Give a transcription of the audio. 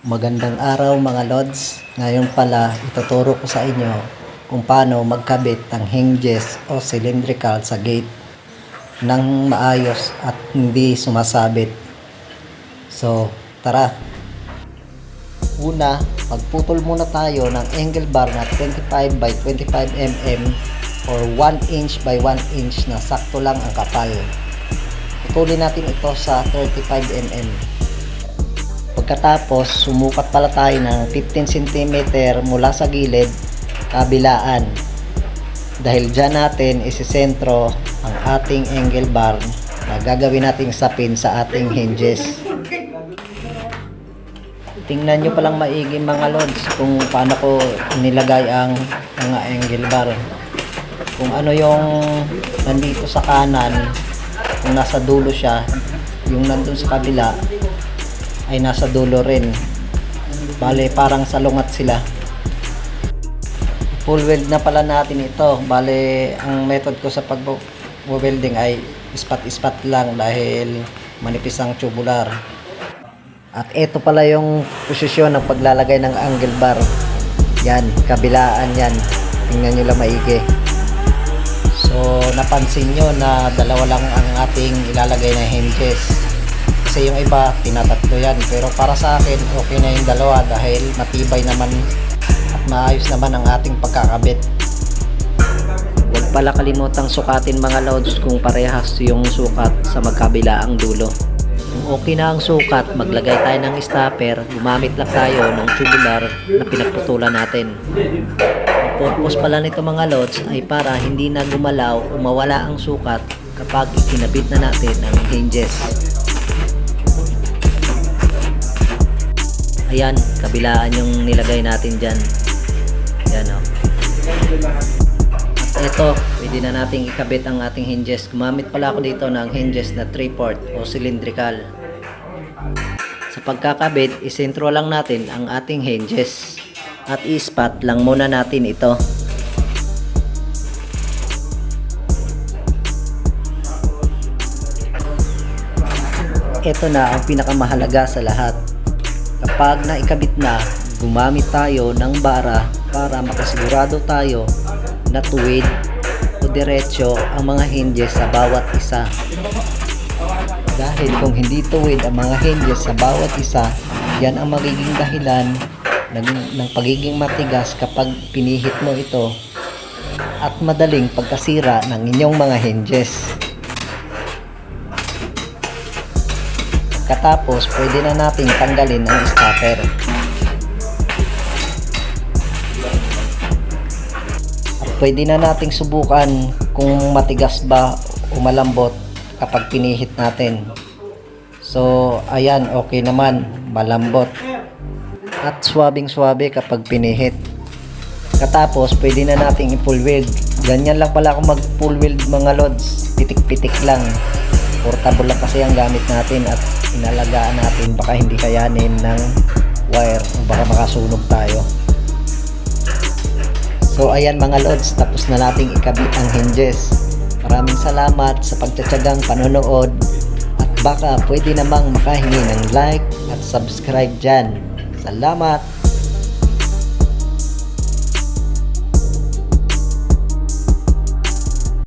Magandang araw mga lods. Ngayon pala ituturo ko sa inyo kung paano magkabit ng hinges o cylindrical sa gate ng maayos at hindi sumasabit. So, tara. Una, magputol muna tayo ng angle bar na 25 by 25 mm or 1 inch by 1 inch na sakto lang ang kapal. Putulin natin ito sa 35 mm. Pagkatapos, sumukat pala tayo ng 15 cm mula sa gilid, kabilaan. Dahil dyan natin isisentro ang ating angle bar na gagawin nating sapin sa ating hinges. Tingnan nyo palang maigi mga lods kung paano ko nilagay ang mga angle bar. Kung ano yung nandito sa kanan, kung nasa dulo siya, yung nandun sa kabila, ay nasa dulo rin. Bale, parang salungat sila. Full weld na pala natin ito. Bale, ang method ko sa pag-welding ay ispat-ispat lang dahil manipis ang tubular. At ito pala yung posisyon ng paglalagay ng angle bar. Yan, kabilaan yan. Tingnan nyo lang maigi. So, napansin nyo na dalawa lang ang ating ilalagay na hinges. Kasi yung iba, tinatatlo yan. Pero para sa akin, okay na yung dalawa dahil matibay naman at maayos naman ang ating pagkakabit. Huwag pala kalimutang sukatin mga loads kung parehas yung sukat sa magkabilaang dulo. Kung okay na ang sukat, maglagay tayo ng stopper, gumamit lang tayo ng tubular na pinagputulan natin. Ang purpose pala nito mga loads ay para hindi na gumalaw o mawala ang sukat kapag ikinabit na natin ang hinges. Ayan, kabilaan yung nilagay natin dyan. Yan o. At ito, pwede na nating ikabit ang ating hinges. Gumamit pala ako dito ng hinges na 3-port o cylindrical. Sa pagkakabit, isentro lang natin ang ating hinges. At ispat lang muna natin ito. Ito na ang pinakamahalaga sa lahat. Kapag naikabit na, gumamit tayo ng bara para makasigurado tayo na tuwid o diretso ang mga hinges sa bawat isa. Dahil kung hindi tuwid ang mga hinges sa bawat isa, yan ang magiging dahilan ng, ng pagiging matigas kapag pinihit mo ito at madaling pagkasira ng inyong mga hinges. Katapos, pwede na nating tanggalin ang stopper. At pwede na nating subukan kung matigas ba o malambot kapag pinihit natin. So, ayan, okay naman, malambot. At swabing-swabe kapag pinihit. Katapos, pwede na nating i-full weld. Ganyan lang pala ako mag-full weld mga lods. Pitik-pitik lang. Portable lang kasi ang gamit natin at inalagaan natin baka hindi kayanin ng wire baka makasunog tayo. So ayan mga lods, tapos na nating ikabit ang hinges. Maraming salamat sa pagtsatsagang panonood at baka pwede namang makahingi ng like at subscribe dyan. Salamat!